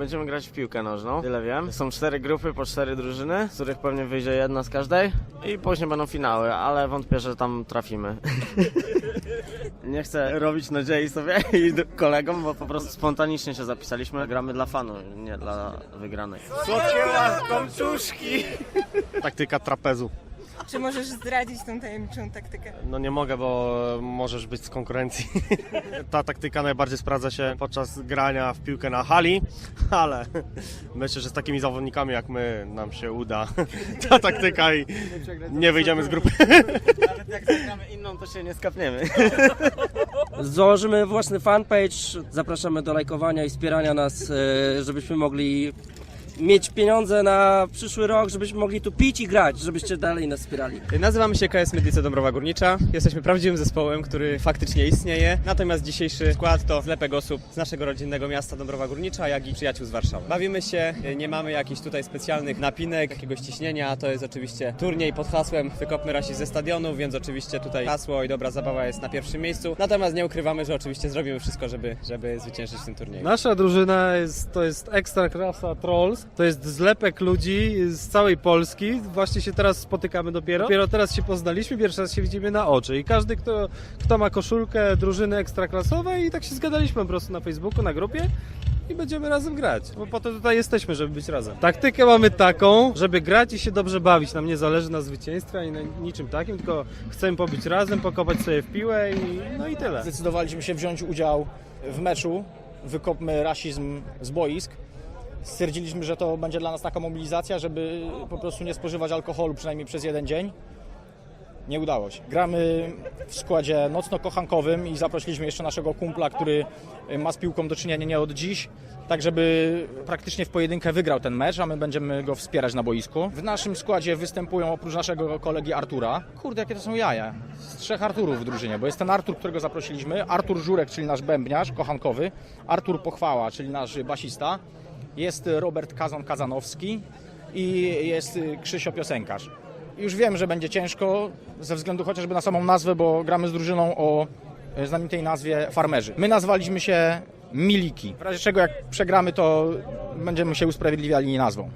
Będziemy grać w piłkę nożną, tyle wiem. Są cztery grupy po cztery drużyny, z których pewnie wyjdzie jedna z każdej. I później będą finały, ale wątpię, że tam trafimy. Nie chcę robić nadziei sobie i kolegom, bo po prostu spontanicznie się zapisaliśmy. Gramy dla fanu, nie dla wygranej. Słodkie łaskomczuszki! Taktyka trapezu. Czy możesz zdradzić tą tajemniczą taktykę? No nie mogę, bo możesz być z konkurencji. Ta taktyka najbardziej sprawdza się podczas grania w piłkę na hali, ale myślę, że z takimi zawodnikami jak my nam się uda ta taktyka i nie wyjdziemy z grupy. Nawet jak zagramy inną, to się nie skapniemy. Założymy własny fanpage, zapraszamy do lajkowania i wspierania nas, e, żebyśmy mogli mieć pieniądze na przyszły rok, żebyśmy mogli tu pić i grać, żebyście dalej nas wspierali. Nazywamy się KS Medlice Dąbrowa Górnicza. Jesteśmy prawdziwym zespołem, który faktycznie istnieje. Natomiast dzisiejszy skład to zlepek osób z naszego rodzinnego miasta Dąbrowa Górnicza, jak i przyjaciół z Warszawy. Bawimy się, nie mamy jakichś tutaj specjalnych napinek, jakiegoś ciśnienia. To jest oczywiście turniej pod hasłem Wykopmy rasizm ze stadionu, więc oczywiście tutaj hasło i dobra zabawa jest na pierwszym miejscu. Natomiast nie ukrywamy, że oczywiście zrobimy wszystko, żeby, żeby zwyciężyć w tym turnieju. Nasza drużyna jest, to jest ekstra klasa Trolls. To jest zlepek ludzi z całej Polski. Właśnie się teraz spotykamy dopiero. Dopiero teraz się poznaliśmy, pierwszy raz się widzimy na oczy. I każdy, kto, kto ma koszulkę drużyny ekstraklasowej i tak się zgadaliśmy po prostu na Facebooku, na grupie i będziemy razem grać. Bo po to tutaj jesteśmy, żeby być razem. Taktykę mamy taką, żeby grać i się dobrze bawić. Nam nie zależy na zwycięstwie ani na niczym takim, tylko chcemy pobyć razem, pokopać sobie w piłę i no i tyle. Zdecydowaliśmy się wziąć udział w meczu Wykopmy rasizm z boisk. Stwierdziliśmy, że to będzie dla nas taka mobilizacja, żeby po prostu nie spożywać alkoholu przynajmniej przez jeden dzień. Nie udało się. Gramy w składzie nocno-kochankowym i zaprosiliśmy jeszcze naszego kumpla, który ma z piłką do czynienia nie od dziś, tak żeby praktycznie w pojedynkę wygrał ten mecz, a my będziemy go wspierać na boisku. W naszym składzie występują oprócz naszego kolegi Artura, kurde jakie to są jaja, z trzech Arturów w drużynie, bo jest ten Artur, którego zaprosiliśmy, Artur Żurek, czyli nasz bębniarz kochankowy, Artur Pochwała, czyli nasz basista, jest Robert Kazan Kazanowski i jest Krzysio Piosenkarz. Już wiem, że będzie ciężko ze względu chociażby na samą nazwę, bo gramy z drużyną o znamienitej nazwie Farmerzy. My nazwaliśmy się Miliki. W razie czego jak przegramy, to będziemy się usprawiedliwiali nazwą.